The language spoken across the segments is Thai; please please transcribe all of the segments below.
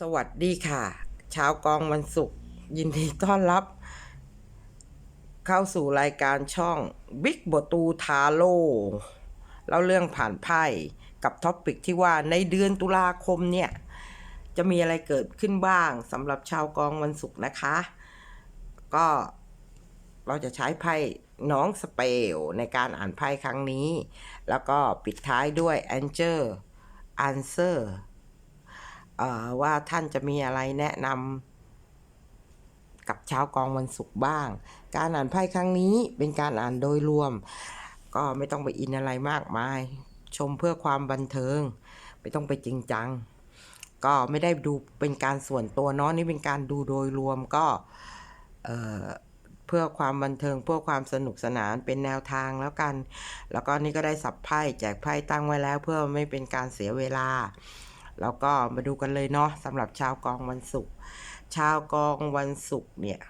สวัสดีค่ะเช้าวกองวันศุกร์ยินดีต้อนรับ เข้าสู่รายการช่องบิ๊กบตูทาโร่เล่าเรื่องผ่านไพ่กับท็อปิกที่ว่าในเดือนตุลาคมเนี่ย จะมีอะไรเกิดขึ้นบ้างสำหรับชาวกองวันศุกร์นะคะ ก็เราจะใช้ไพ่น้องสเปลในการอ่านไพ่ครั้งนี้ แล้วก็ปิดท้ายด้วย Angel Answer เอ่อ ว่าท่านจะมีอะไรแนะนำกับชาวกองวันศุกร์บ้าง การอ่านไพ่ครั้งนี้เป็นการอ่านโดยรวม ก็ไม่ต้องไปอินอะไรมากมาย ชมเพื่อความบันเทิง ไม่ต้องไปจริงจัง ก็ไม่ได้ดูเป็นการส่วนตัวเนาะนี่เป็นการดูโดยรวมก็เเพื่อความบันเทิงเพื่อความสนุกสนานเป็นแนวทางแล้วกัน แล้วก็นี่ก็ได้สับไพ่แจกไพ่ตั้งไว้แล้ว เพื่อไม่เป็นการเสียเวลา แล้วก็มาดูกันเลยเนาะสำหรับชาวกองวันศุกร์ชาวกองวันศุกร์เนี่ย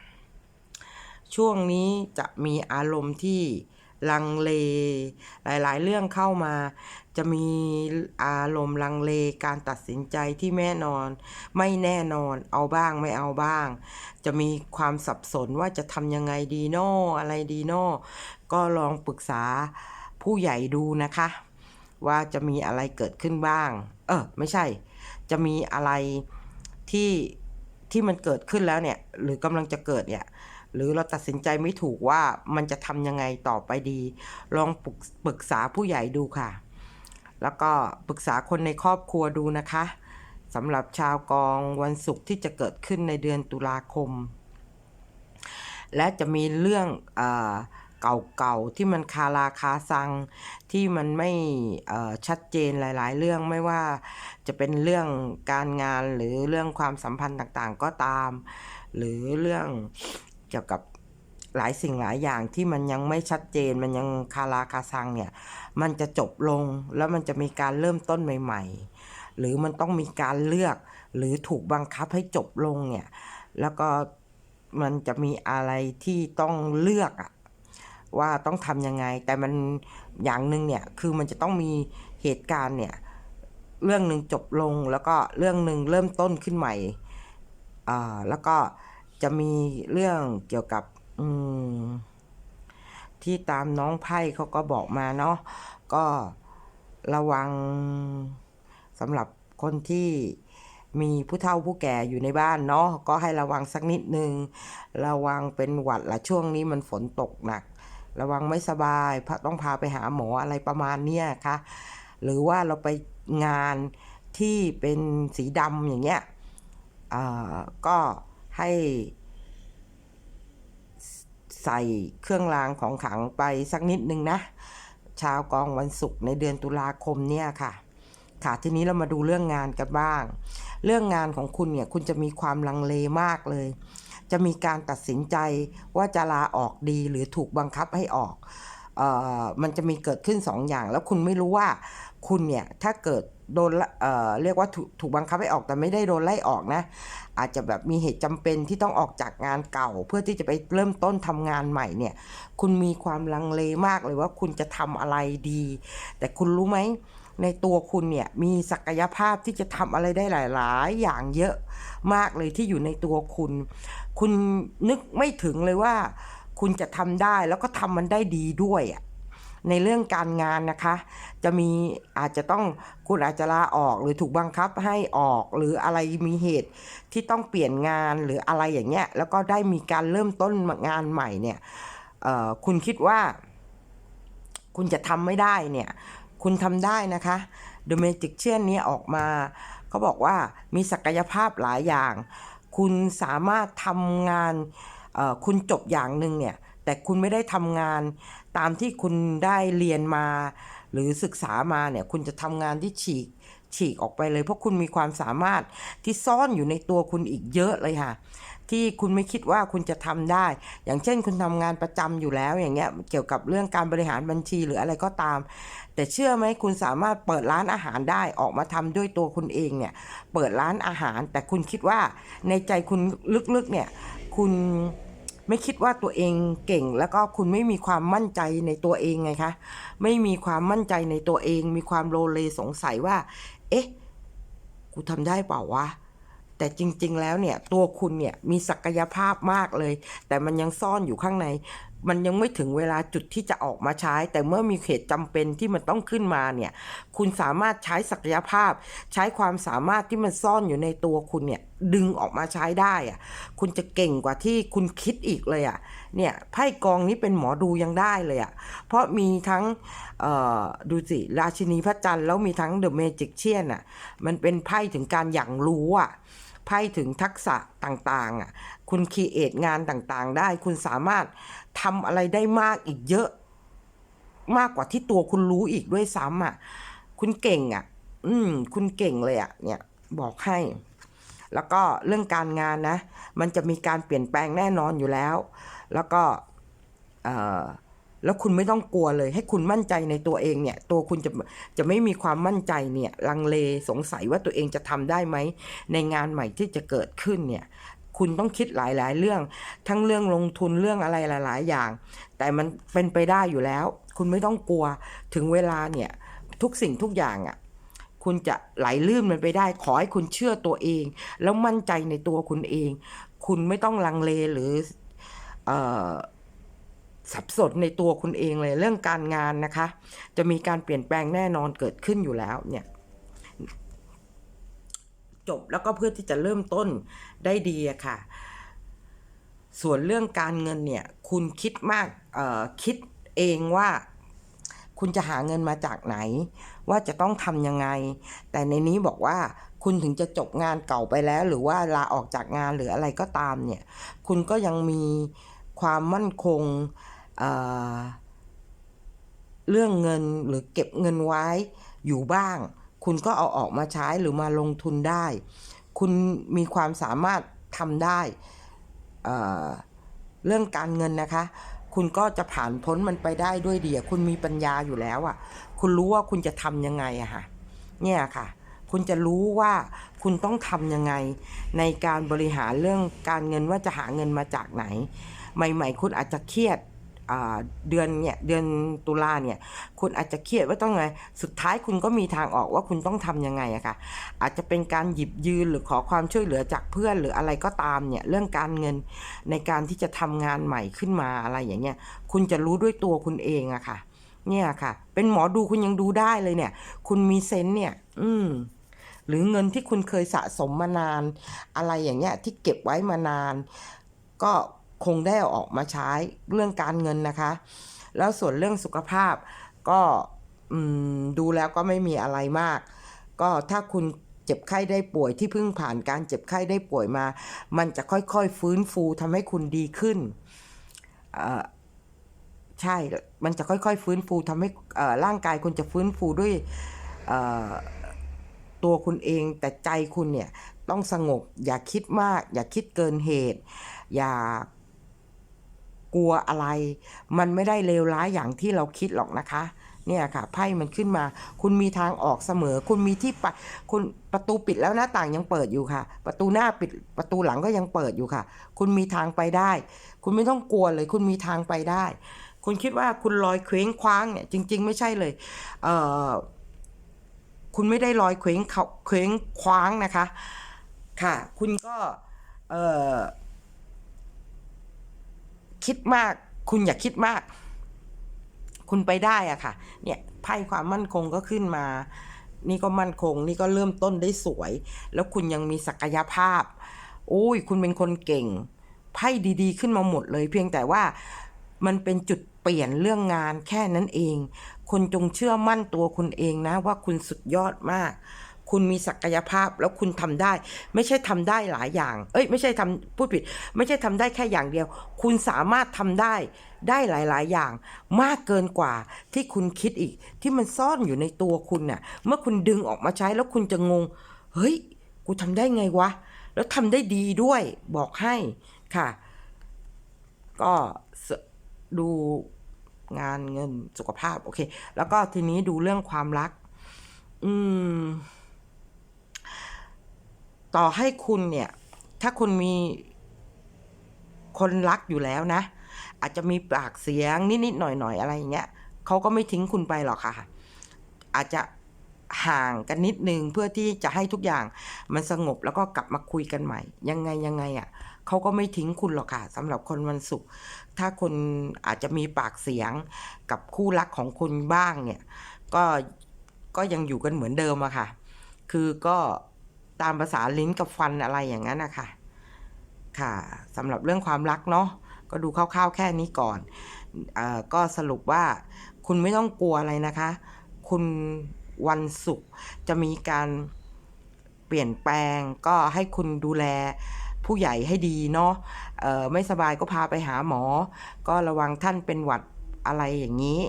ช่วงนี้จะมีอารมณ์ที่ลังเล หลายๆ เรื่องเข้ามา จะมีอารมณ์ลังเลการตัดสินใจที่แน่นอน ไม่แน่นอนเอาบ้างไม่เอาบ้าง จะมีความสับสนว่าจะทำยังไงดีโน่อะไรดีโน่ก็ลองปรึกษาผู้ใหญ่ดูนะคะ ว่าจะมีอะไรเกิดขึ้นบ้าง เออ ไม่ใช่ จะมีอะไรที่ที่มันเกิดขึ้นแล้วเนี่ย หรือกำลังจะเกิดเนี่ย หรือเราตัดสินใจไม่ถูกว่ามันจะทำยังไงต่อไปดี ลองปรึกปรึกษาผู้ใหญ่ดูค่ะ แล้วก็ปรึกษาคนในครอบครัวดูนะคะสำหรับชาวกองวันศุกร์ที่จะเกิดขึ้นในเดือนตุลาคม และจะมีเรื่องอ เก่าๆ ที่มันคาราคาซัง ที่มันไม่ชัดเจนหลาย ๆ เรื่องไม่ว่าจะเป็นเรื่องการงานหรือเรื่องความสัมพันธ์ต่างๆ ก็ตาม หรือเรื่องเกี่ยวกับหลายสิ่งหลายอย่างที่มันยังไม่ชัดเจนมันยังคาราคาซังเนี่ย มันจะจบลงแล้วมันจะมีการเริ่มต้นใหม่ ๆ หรือมันต้องมีการเลือก หรือถูกบังคับให้จบลงเนี่ย แล้วก็มันจะมีอะไรที่ต้องเลือกอะ ว่าต้องทำยังไง แต่มันอย่างหนึ่งเนี่ย คือมันจะต้องมีเหตุการณ์เนี่ย เรื่องหนึ่งจบลงแล้วก็เรื่องหนึ่งเริ่มต้นขึ้นใหม่อ่าแล้วก็จะมีเรื่องเกี่ยวกับอืมที่ตามน้องไพ่เขาก็บอกมาเนาะก็ระวังสำหรับคนที่มีผู้เฒ่าผู้แก่อยู่ในบ้านเนาะก็ให้ระวังสักนิดนึง ระวังเป็นหวัดละช่วงนี้มันฝนตกหนัก ระวังไม่สบายต้องพาไปหาหมออะไรประมาณเนี้ยค่ะ หรือว่าเราไปงานที่เป็นสีดำอย่างเงี้ยอ่าก็ให้ใส่เครื่องรางของขลังไปสักนิดนึงนะ ชาวกองวันศุกร์ในเดือนตุลาคมเนี่ยค่ะ ค่ะทีนี้เรามาดูเรื่องงานกันบ้าง เรื่องงานของคุณเนี่ยคุณจะมีความลังเลมากเลย จะมีการตัดสินใจว่าจะลาออกดีหรือถูกบังคับให้ออกออมันจะมีเกิดขึ้นสองอย่าง แล้วคุณไม่รู้ว่าคุณเนี่ยถ้าเกิดโดนเเรียกว่าถถูกบังคับให้ออกแต่ไม่ได้โดนไล่ออกนะ อาจจะแบบมีเหตุจำเป็นที่ต้องออกจากงานเก่า เพื่อที่จะไปเริ่มต้นทำงานใหม่เนี่ย คุณมีความลังเลมากเลยว่าคุณจะทำอะไรดี แต่คุณรู้ไหม ในตัวคุณเนี่ยมีศักยภาพที่จะทำอะไรได้หลาย ๆ อย่างเยอะมากเลยที่อยู่ในตัวคุณ คุณนึกไม่ถึงเลยว่า คุณจะทำได้แล้วก็ทำมันได้ดีด้วยอะในเรื่องการงานนะคะ จะมีอาจจะต้องคุณอาจจะลาออกหรือถูกบังคับให้ออกหรืออะไรมีเหตุที่ต้องเปลี่ยนงานหรืออะไรอย่างเงี้ยแล้วก็ได้มีการเริ่มต้นงานใหม่เนี่ยคุณคิดว่า คุณจะทำไม่ได้เนี่ย คุณทำได้นะคะ The Magician เนี่ยออกมา เขาบอกว่ามีศักยภาพหลายอย่าง คุณสามารถทำงานคุณจบอย่างหนึ่งเนี่ยแต่คุณไม่ได้ทำงานตามที่คุณได้เรียนมา หรือศึกษามาเนี่ยคุณจะทำงานที่ฉีกฉีกออกไปเลย เพราะคุณมีความสามารถที่ซ่อนอยู่ในตัวคุณอีกเยอะเลยค่ะ ที่คุณไม่คิดว่าคุณจะทำได้ อย่างเช่นคุณทำงานประจำอยู่แล้วอย่างเงี้ยเกี่ยวกับเรื่องการบริหารบัญชีหรืออะไรก็ตาม แต่เชื่อไหมคุณสามารถเปิดร้านอาหารได้ออกมาทำด้วยตัวคุณเองเนี่ยเปิดร้านอาหาร แต่คุณคิดว่าในใจคุณลึกๆเนี่ยคุณไม่คิดว่าตัวเองเก่งแล้วก็คุณไม่มีความมั่นใจในตัวเองไงคะ ไม่มีความมั่นใจในตัวเอง มีความโลเลสงสัยว่า เอ๊ะ กูทำได้เปล่าวะ แต่จริง ๆ แล้วเนี่ยตัวคุณเนี่ยมีศักยภาพมากเลย แต่มันยังซ่อนอยู่ข้างใน มันยังไม่ถึงเวลาจุดที่จะออกมาใช้ แต่เมื่อมีเหตุจำเป็นที่มันต้องขึ้นมาเนี่ย คุณสามารถใช้ศักยภาพ ใช้ความสามารถที่มันซ่อนอยู่ในตัวคุณเนี่ยดึงออกมาใช้ได้อะคุณจะเก่งกว่าที่คุณคิดอีกเลยอะเนี่ยไพ่กองนี้เป็นหมอดูยังได้เลยอะเพราะมีทั้งดูสิ ราชินีพระจันทร์แล้วมีทั้งเดอะเมจิกเชียนอะมันเป็นไพ่ถึงการอย่างรู้อะ ไพ่ถึงทักษะต่างๆอะคุณคีเอทงานต่างๆ ได้ คุณสามารถทำอะไรได้มากอีกเยอะ มากกว่าที่ตัวคุณรู้อีกด้วยซ้ำอะ คุณเก่งอะ อืม คุณเก่งเลยอะ เนี่ย บอกให้ แล้วก็เรื่องการงานนะ มันจะมีการเปลี่ยนแปลงแน่นอนอยู่แล้ว แล้วก็ เอ่อ แล้วคุณไม่ต้องกลัวเลย ให้คุณมั่นใจในตัวเองเนี่ย ตัวคุณจะจะไม่มีความมั่นใจเนี่ย ลังเลสงสัยว่าตัวเองจะทำได้ไหม ในงานใหม่ที่จะเกิดขึ้นเนี่ย คุณต้องคิดหลาย ๆ เรื่อง ทั้งเรื่องลงทุนเรื่องอะไรหลาย ๆ อย่าง แต่มันเป็นไปได้อยู่แล้ว คุณไม่ต้องกลัว ถึงเวลาเนี่ย ทุกสิ่งทุกอย่างอะ่ะคุณจะไหลลื่นมันไปได้ ขอให้คุณเชื่อตัวเอง แล้วมั่นใจในตัวคุณเอง คุณไม่ต้องลังเลหรือ เออ สับสนในตัวคุณเองเลยเรื่องการงานนะคะ จะมีการเปลี่ยนแปลงแน่นอนเกิดขึ้นอยู่แล้วเนี่ยจบแล้วก็เพื่อที่จะเริ่มต้นได้ดีอะค่ะ ส่วนเรื่องการเงินเนี่ยคุณคิดมากคิดเองว่าคุณจะหาเงินมาจากไหน ว่าจะต้องทำยังไง แต่ในนี้บอกว่าคุณถึงจะจบงานเก่าไปแล้ว หรือว่าลาออกจากงานหรืออะไรก็ตามเนี่ย คุณก็ยังมีความมั่นคง เเรื่องเงินหรือเก็บเงินไว้อยู่บ้าง คุณก็เอาออกมาใช้หรือมาลงทุนได้ คุณมีความสามารถทำได้เเรื่องการเงินนะคะ คุณก็จะผ่านพ้นมันไปได้ด้วยดีคุณมีปัญญาอยู่แล้วอะคุณรู้ว่าคุณจะทำยังไงอะค่ะ เนี่ยค่ะ คุณจะรู้ว่าคุณต้องทำยังไง ในการบริหารเรื่องการเงินว่าจะหาเงินมาจากไหน ใหม่ ๆ คุณอาจจะเครียด เดือนเนี่ยเดือนตุลาเนี่ยคุณอาจจะเครียดว่าต้องไงสุดท้ายคุณก็มีทางออกว่าคุณต้องทำยังไงอะค่ะอาจจะเป็นการหยิบยืนหรือขอความช่วยเหลือจากเพื่อนหรืออะไรก็ตามเนี่ยเรื่องการเงินในการที่จะทำงานใหม่ขึ้นมาอะไรอย่างเงี้ยคุณจะรู้ด้วยตัวคุณเองอะค่ะ เนี่ยค่ะ เป็นหมอดูคุณยังดูได้เลยเนี่ย คุณมีเซนส์เนี่ย อืมหรือเงินที่คุณเคยสะสมมานาน อะไรอย่างเงี้ยที่เก็บไว้มานาน ก็ คงได้ออกมาใช้เรื่องการเงินนะคะ แล้วส่วนเรื่องสุขภาพก็ดูแล้วก็ไม่มีอะไรมาก ก็ถ้าคุณเจ็บไข้ได้ป่วยที่เพิ่งผ่านการเจ็บไข้ได้ป่วยมา มันจะค่อยๆ ฟื้นฟูทำให้คุณดีขึ้นใช่ มันจะค่อยๆ ฟื้นฟูทำให้ร่างกายคุณจะฟื้นฟูด้วยตัวคุณเองแต่ใจคุณเนี่ยต้องสงบอย่าคิดมาก อย่าคิดเกินเหตุ อย่า กลัวอะไร มันไม่ได้เลวร้ายอย่างที่เราคิดหรอกนะคะเนี่ยค่ะไพ่มันขึ้นมา คุณมีทางออกเสมอ คุณมีที่ไปคุณประตูปิดแล้วหน้าต่างยังเปิดอยู่ค่ะ ประตูหน้าปิดประตูหลังก็ยังเปิดอยู่ค่ะ คุณมีทางไปได้ คุณไม่ต้องกลัวเลย คุณมีทางไปได้ คุณคิดว่าคุณลอยเคว้งคว้างเนี่ยจริง ๆ ไม่ใช่เลยเออคุณไม่ได้ลอยเคว้งเขาเคว้งคว้างนะคะ ค่ะ คุณก็เออ คิดมาก คุณอย่าคิดมาก คุณไปได้อะค่ะ เนี่ยไพ่ความมั่นคงก็ขึ้นมา นี่ก็มั่นคง นี่ก็เริ่มต้นได้สวย แล้วคุณยังมีศักยภาพโอ้ย คุณเป็นคนเก่ง ไพ่ดีๆ ขึ้นมาหมดเลย เพียงแต่ว่ามันเป็นจุดเปลี่ยนเรื่องงานแค่นั้นเองคุณจงเชื่อมั่นตัวคุณเองนะว่าคุณสุดยอดมาก คุณมีศักยภาพแล้วคุณทำได้ ไม่ใช่ทำได้หลายอย่าง เอ้ย ไม่ใช่ทำพูดผิด ไม่ใช่ทำได้แค่อย่างเดียว คุณสามารถทำได้ได้หลาย ๆ อย่าง มากเกินกว่าที่คุณคิดอีก ที่มันซ่อนอยู่ในตัวคุณเน่ะเมื่อคุณดึงออกมาใช้แล้วคุณจะงง เฮ้ย กูทำได้ไงวะ แล้วทำได้ดีด้วยบอกให้ค่ะ ก็ดูงานเงินสุขภาพ โอเค แล้วก็ทีนี้ดูเรื่องความรัก อืม ต่อให้คุณเนี่ย ถ้าคุณมีคนรักอยู่แล้วนะ อาจจะมีปากเสียงนิดๆหน่อยๆอะไรอย่างเงี้ยเขาก็ไม่ทิ้งคุณไปหรอกค่ะ อาจจะห่างกันนิดนึงเพื่อที่จะให้ทุกอย่างมันสงบแล้วก็กลับมาคุยกันใหม่ ยังไงยังไงอะเขาก็ไม่ทิ้งคุณหรอกค่ะสำหรับคนวันศุกร์ถ้าคนอาจจะมีปากเสียงกับคู่รักของคุณบ้างเนี่ย ก็ก็ยังอยู่กันเหมือนเดิมอะค่ะ คือก็ ตามภาษาลิ้นกับฟันอะไรอย่างนั้นนะคะค่ะสำหรับเรื่องความรักเนาะก็ดูคร่าวๆแค่นี้ก่อนอก็สรุปว่าคุณไม่ต้องกลัวอะไรนะคะ คุณวันศุกร์จะมีการเปลี่ยนแปลงก็ให้คุณดูแลผู้ใหญ่ให้ดีเนาะไม่สบายก็พาไปหาหมอ ก็ระวังท่านเป็นหวัด อะไรอย่างนี้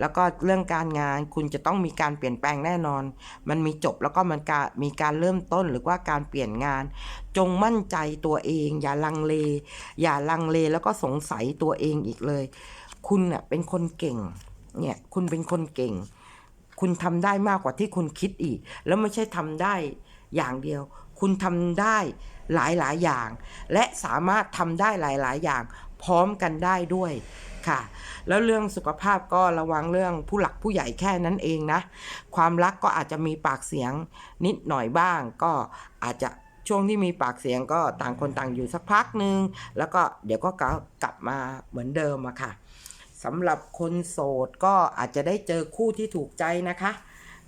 แล้วก็เรื่องการงานคุณจะต้องมีการเปลี่ยนแปลงแน่นอน มันมีจบแล้วก็มันกามีการเริ่มต้นหรือว่าการเปลี่ยนงาน จงมั่นใจตัวเอง อย่าลังเล อย่าลังเลแล้วก็สงสัยตัวเองอีกเลย คุณเน่ะเป็นคนเก่งเนี่ยคุณเป็นคนเก่ง คุณทำได้มากกว่าที่คุณคิดอีก แล้วไม่ใช่ทำได้อย่างเดียว คุณทำได้หลายหลายๆอย่าง และสามารถทำได้หลายหลาย ๆ อย่าง พร้อมกันได้ด้วย ค่ะ แล้วเรื่องสุขภาพก็ระวังเรื่องผู้หลักผู้ใหญ่แค่นั้นเองนะ ความรักก็อาจจะมีปากเสียงนิดหน่อยบ้าง ก็อาจจะช่วงที่มีปากเสียงก็ต่างคนต่างอยู่สักพักหนึ่งแล้วก็เดี๋ยวก็กลับมาเหมือนเดิมอะค่ะสำหรับคนโสดก็อาจจะได้เจอคู่ที่ถูกใจนะคะ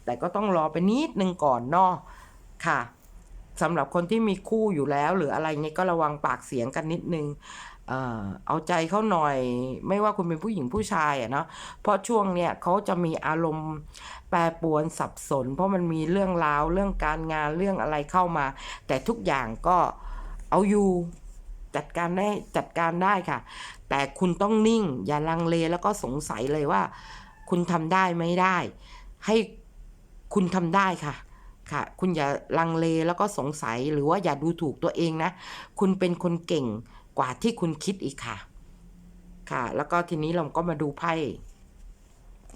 แต่ก็ต้องรอไปนิดนึงก่อนเนาะค่ะสำหรับคนที่มีคู่อยู่แล้ว หรืออะไรเงี้ยก็ระวังปากเสียงกันนิดนึง เอาใจเขาหน่อย ไม่ว่าคุณเป็นผู้หญิงผู้ชายอะเนาะเพราะช่วงเนี้ยเขาจะมีอารมณ์แปรปวนสับสน เพราะมันมีเรื่องราวเรื่องการงานเรื่องอะไรเข้ามา แต่ทุกอย่างก็เอาอยู่จัดการได้จัดการได้ค่ะ แต่คุณต้องนิ่ง อย่าลังเลแล้วก็สงสัยเลยว่า คุณทำได้ไม่ได้ ให้คุณทำได้ค่ะค่ะ คุณอย่าลังเลแล้วก็สงสัยหรือว่าอย่าดูถูกตัวเองนะ คุณเป็นคนเก่ง กว่าที่คุณคิดอีกค่ะ ค่ะ แล้วก็ทีนี้เราก็มาดูไพ่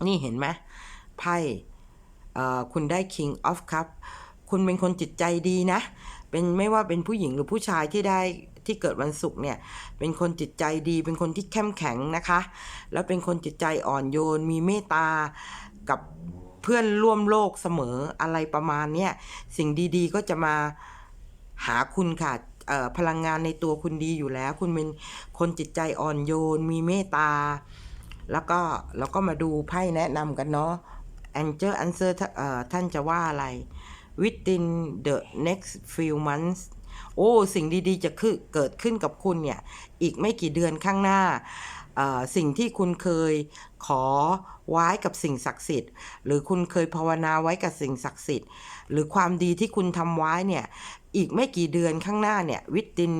นี่เห็นไหมไพ่คุณได้ King of Cup คุณเป็นคนจิตใจดีนะ เป็นไม่ว่าเป็นผู้หญิงหรือผู้ชายที่ได้ที่เกิดวันศุกร์เนี่ย เป็นคนจิตใจดี เป็นคนที่เข้มแข็งนะคะ แล้วเป็นคนจิตใจอ่อนโยน มีเมตตากับเพื่อนร่วมโลกเสมออะไรประมาณเนี้ยสิ่งดีๆก็จะมาหาคุณค่ะ พลังงานในตัวคุณดีอยู่แล้ว คุณเป็นคนจิตใจอ่อนโยน มีเมตตา แล้วก็เราก็มาดูไพ่แนะนำกันเนาะ Angel Answer ท่าเอ่อท่านจะว่าอะไร within the next few months โอ้ สิ่งดีๆ จะคือเกิดขึ้นกับคุณเนี่ย อีกไม่กี่เดือนข้างหน้า สิ่งที่คุณเคยขอไว้กับสิ่งศักดิ์สิทธิ์ หรือคุณเคยภาวนาไว้กับสิ่งศักดิ์สิทธิ์ หรือความดีที่คุณทำไว้เนี่ย อีกไม่กี่เดือนข้างหน้าเนี่ย within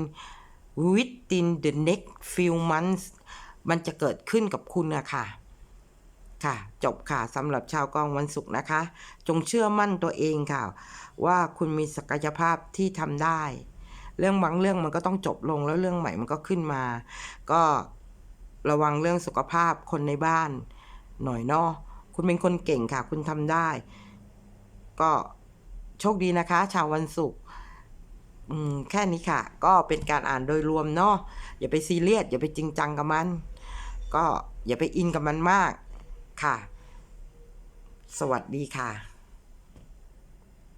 within the next few months มันจะเกิดขึ้นกับคุณนะค่ะค่ะ จบค่ะสำหรับชาวกองวันศุกร์นะคะ จงเชื่อมั่นตัวเองค่ะ ว่าคุณมีศักยภาพที่ทำได้ เรื่องบางเรื่องมันก็ต้องจบลงแล้วเรื่องใหม่มันก็ขึ้นมา ก็ระวังเรื่องสุขภาพคนในบ้าน หน่อยเนาะคุณเป็นคนเก่งค่ะ คุณทำได้ ก็โชคดีนะคะ ชาววันศุกร์ แค่นี้ค่ะ ก็เป็นการอ่านโดยรวมเนาะอย่าไปซีเรียสอย่าไปจริงจังกับมัน ก็อย่าไปอินกับมันมากค่ะ สวัสดีค่ะ